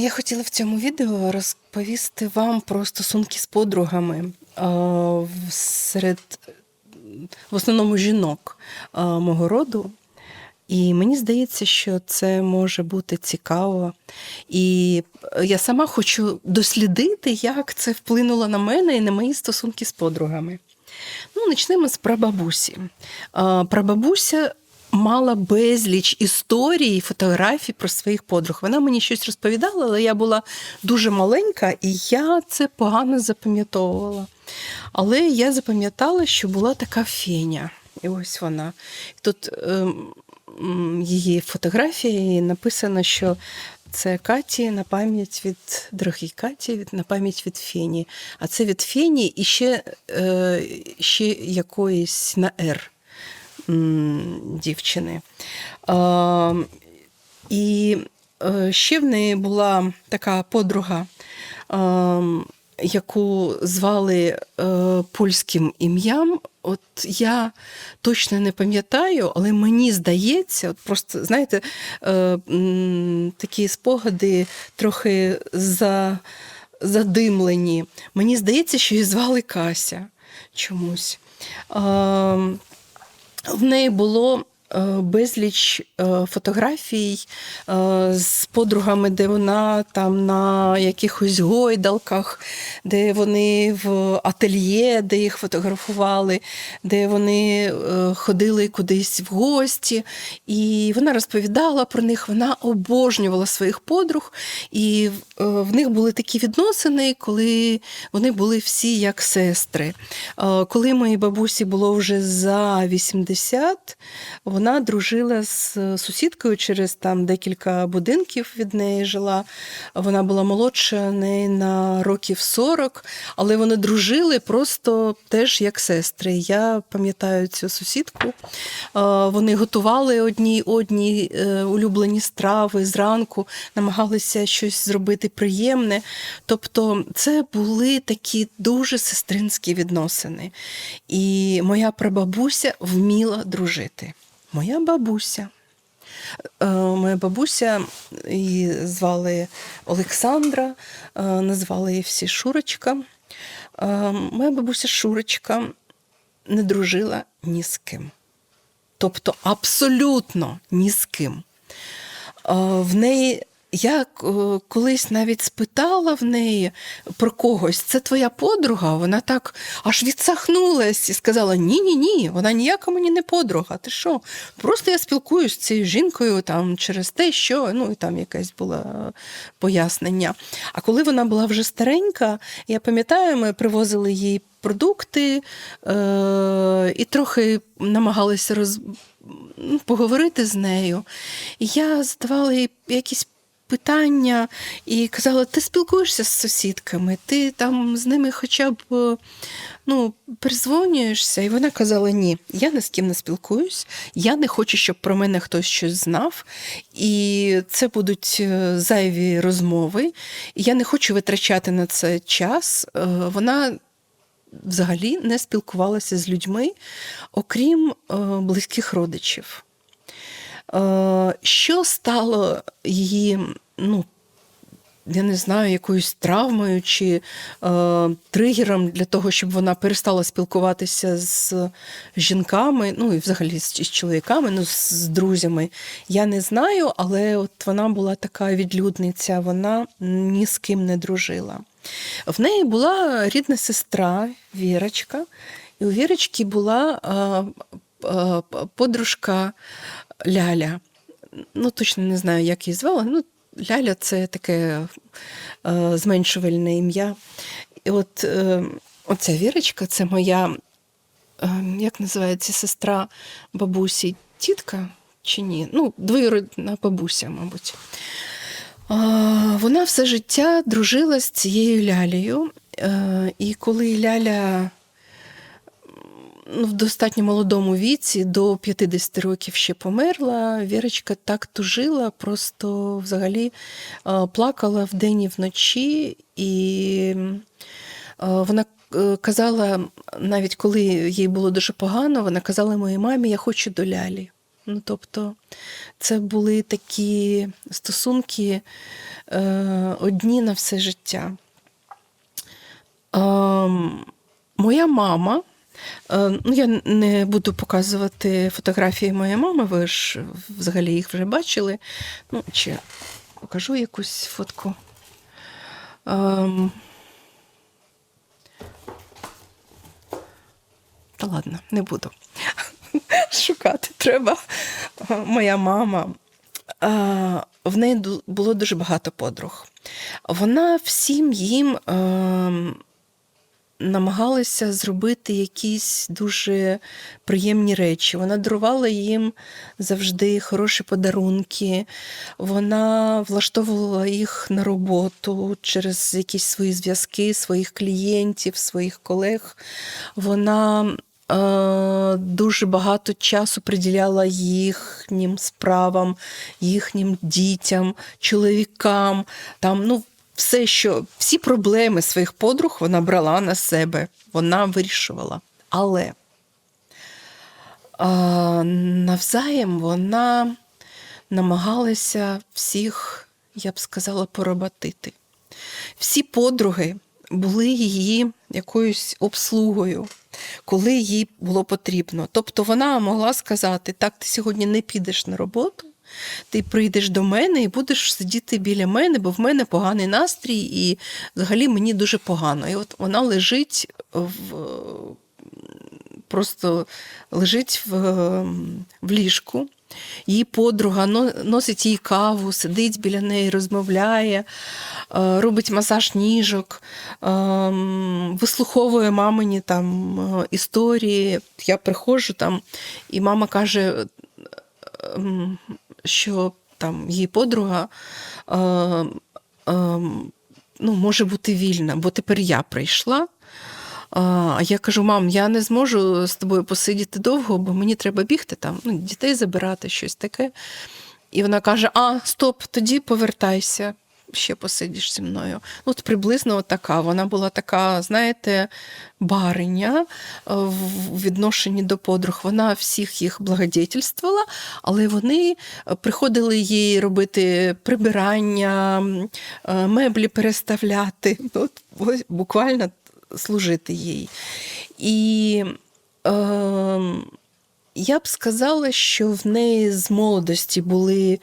Я хотіла в цьому відео розповісти вам про стосунки з подругами серед в основному жінок мого роду. І мені здається, що це може бути цікаво. І я сама хочу дослідити, як це вплинуло на мене і на мої стосунки з подругами. Ну, почнемо з прабабусі. Прабабуся мала безліч історій фотографій про своїх подруг. Вона мені щось розповідала, але я була дуже маленька, і я це погано запам'ятовувала. Але я запам'ятала, що була така феня. І ось вона. Тут ем, її фотографія, і написано, що це Каті на пам'ять від дорогій Каті, від на пам'ять від Фені. А це від Фені і ще, е, ще якоїсь на Р дівчини. І е, ще в неї була така подруга, е, яку звали е, польським ім'ям. От я точно не пам'ятаю, але мені здається, от просто знаєте, е, такі спогади трохи за, задимлені. Мені здається, що її звали Кася чомусь. В неї було безліч е, фотографій е, з подругами, де вона там на якихось гойдалках, де вони в ательє, де їх фотографували, де вони е, ходили кудись в гості. І вона розповідала про них, вона обожнювала своїх подруг, і е, в них були такі відносини, коли вони були всі як сестри. Е, Коли моїй бабусі було вже за 80, вона дружила з сусідкою через там декілька будинків від неї жила. Вона була молодша неї на років 40, але вони дружили просто теж як сестри. Я пам'ятаю цю сусідку. Е, Вони готували одні одні е, улюблені страви зранку, намагалися щось зробити приємне. Тобто, це були такі дуже сестринські відносини. І моя прабабуся вміла дружити. Моя бабуся. Е, Моя бабуся її звали Олександра, е, назвали її всі Шурочка. Е, Моя бабуся Шурочка не дружила ні з ким. Тобто абсолютно ні з ким. В неї я е, колись навіть спитала в неї про когось, це твоя подруга. Вона так аж відсахнулась і сказала: Ні, ні, вона ніяка мені не подруга. Ти що? Просто я спілкуюсь з цією жінкою там через те, що ну і там якесь було е, пояснення. А коли вона була вже старенька, я пам'ятаю, ми привозили їй продукти е- і трохи намагалися роз... поговорити з нею. І я задавала їй якісь питання і казала: ти спілкуєшся з сусідками, ти там з ними хоча б е, ну, перезвонюєшся. І вона казала: ні, я ні з ким не спілкуюсь, я не хочу, щоб про мене хтось щось знав. І це будуть е, зайві розмови. І я не хочу витрачати на це час. Е, Вона взагалі не спілкувалася з людьми, окрім близьких родичів. Е, Що стало її, ну, я не знаю, якоюсь травмою чи е, тригером для того, щоб вона перестала спілкуватися з жінками, ну і взагалі з, з чоловіками, ну, з, друзями. Я не знаю, але от вона була така відлюдниця, вона ні з ким не дружила. В неї була рідна сестра Вірочка, і у Вірочки була е, е, подружка Ляля. Ну, точно не знаю, як її звали. Ну, Ляля це таке е, зменшувальне ім'я. І от е, оця Вірочка це моя, е, як називається, сестра бабусі, тітка чи ні? Ну, двоюрідна бабуся, мабуть. А, Вона все життя дружила з цією лялею. Е, І коли ляля в достатньо молодому віці, до 50 років ще померла, Вірочка так тужила, просто взагалі е, плакала вдень і вночі, і е, вона е, казала, навіть коли їй було дуже погано, вона казала моїй мамі, я хочу до лялі. Ну, тобто, це були такі стосунки е, одні на все життя. Ем, моя мама. Е, Ну, я не буду показувати фотографії моєї мами, ви ж взагалі їх вже бачили. Ну, чи покажу якусь фотку. Ем, Та ладно, не буду. Шукати треба. Моя мама. е, В неї було дуже багато подруг. Вона всім їм ем, намагалася зробити якісь дуже приємні речі. Вона дарувала їм завжди хороші подарунки. Вона влаштовувала їх на роботу через якісь свої зв'язки, своїх клієнтів, своїх колег. Вона е, дуже багато часу приділяла їхнім справам, їхнім дітям, чоловікам. Там, ну, все, що всі проблеми своїх подруг вона брала на себе, вона вирішувала. Але а, навзаєм вона намагалася всіх, я б сказала, поработити. Всі подруги були її якоюсь обслугою, коли їй було потрібно. Тобто вона могла сказати: так, ти сьогодні не підеш на роботу, ти прийдеш до мене і будеш сидіти біля мене, бо в мене поганий настрій, і взагалі мені дуже погано. І от вона лежить в. Просто лежить в, в ліжку. Її подруга носить їй каву, сидить біля неї, розмовляє, е, робить масаж ніжок, ем, вислуховує мамині там е, історії. Я приходжу там, і мама каже, що там її подруга е, е, ну, може бути вільна, бо тепер я прийшла. А я кажу: мам, я не зможу з тобою посидіти довго, бо мені треба бігти там, ну, дітей забирати, щось таке. І вона каже: А, стоп, тоді повертайся, ще посидиш зі мною. От приблизно така. Вона була така, знаєте, бариня е, в відношенні до подруг. Вона всіх їх благодетельствувала, але вони е, приходили їй робити прибирання, е, меблі переставляти. От, буквально служити їй. І е, я б сказала, що в неї з молодості були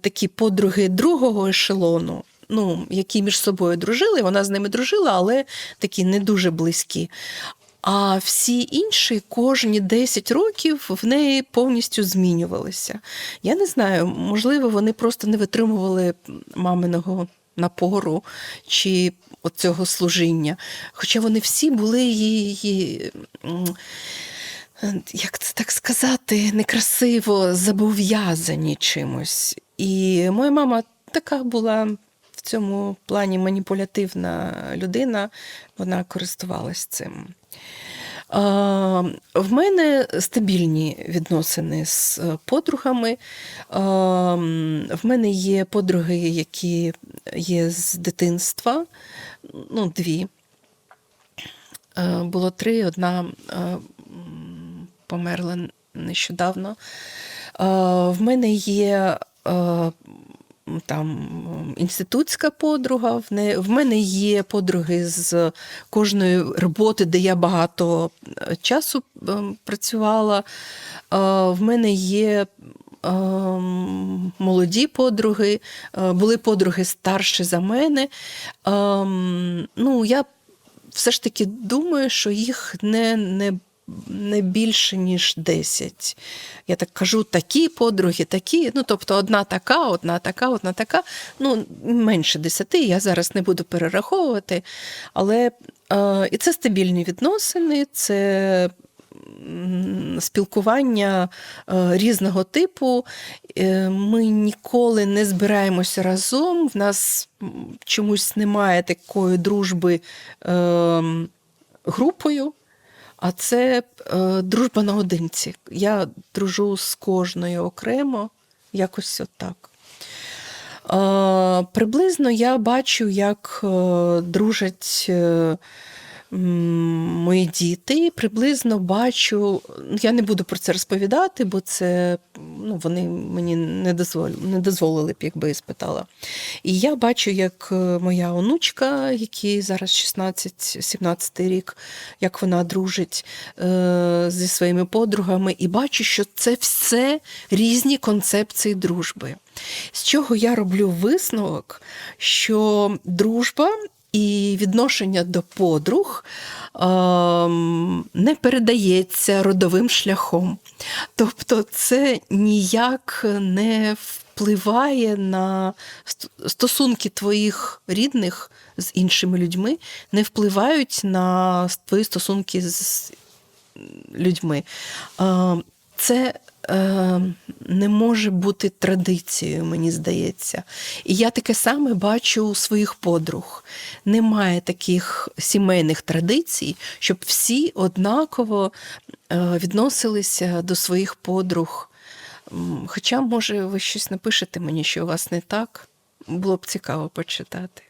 такі подруги другого ешелону. Ну, які між собою дружили, вона з ними дружила, але такі не дуже близькі. А всі інші кожні 10 років в неї повністю змінювалися. Я не знаю, можливо, вони просто не витримували маминого напору чи цього служіння. Хоча вони всі були її. Як це так сказати, некрасиво зобов'язані чимось. І моя мама така була в цьому плані маніпулятивна людина, вона користувалась цим. В мене стабільні відносини з е, подругами. В мене є подруги, які є з дитинства, ну, дві. Е, Було три, одна е, померла нещодавно. Е, В мене є е, там інститутська подруга, в, не, в мене є подруги з кожної роботи, де я багато е, часу працювала. В мене є молоді подруги, були подруги старші за мене. Е, Ну, я все ж таки думаю, що їх не, не, не більше, ніж 10. Я так кажу, такі подруги, такі. Ну, тобто, одна така, одна така, одна така. Ну, менше 10, я зараз не буду перераховувати. Але е, і це стабільні відносини, це спілкування е, різного типу. Е, Ми ніколи не збираємося разом. В нас чомусь немає такої дружби е, групою. А це е, дружба наодинці. Я дружу з кожною окремо, якось отак. Е, приблизно я бачу, як е, дружать е, мої діти. Приблизно бачу, я не буду про це розповідати, бо це ну, вони мені не дозволили, не дозволили б, якби я спитала. І я бачу, як е, моя онучка, якій зараз 16-17 рік, як вона дружить е, зі своїми подругами, і бачу, що це все різні концепції дружби. З чого я роблю висновок, що дружба і відношення до подруг ем, не передається родовим шляхом. Тобто це ніяк не впливає на стосунки твоїх рідних з іншими людьми, не впливають на твої стосунки з людьми. Е, Це не може бути традицією, мені здається. І я таке саме бачу у своїх подруг. Немає таких сімейних традицій, щоб всі однаково е, відносилися до своїх подруг. Хоча, може, ви щось напишете мені, що у вас не так. Було б цікаво почитати.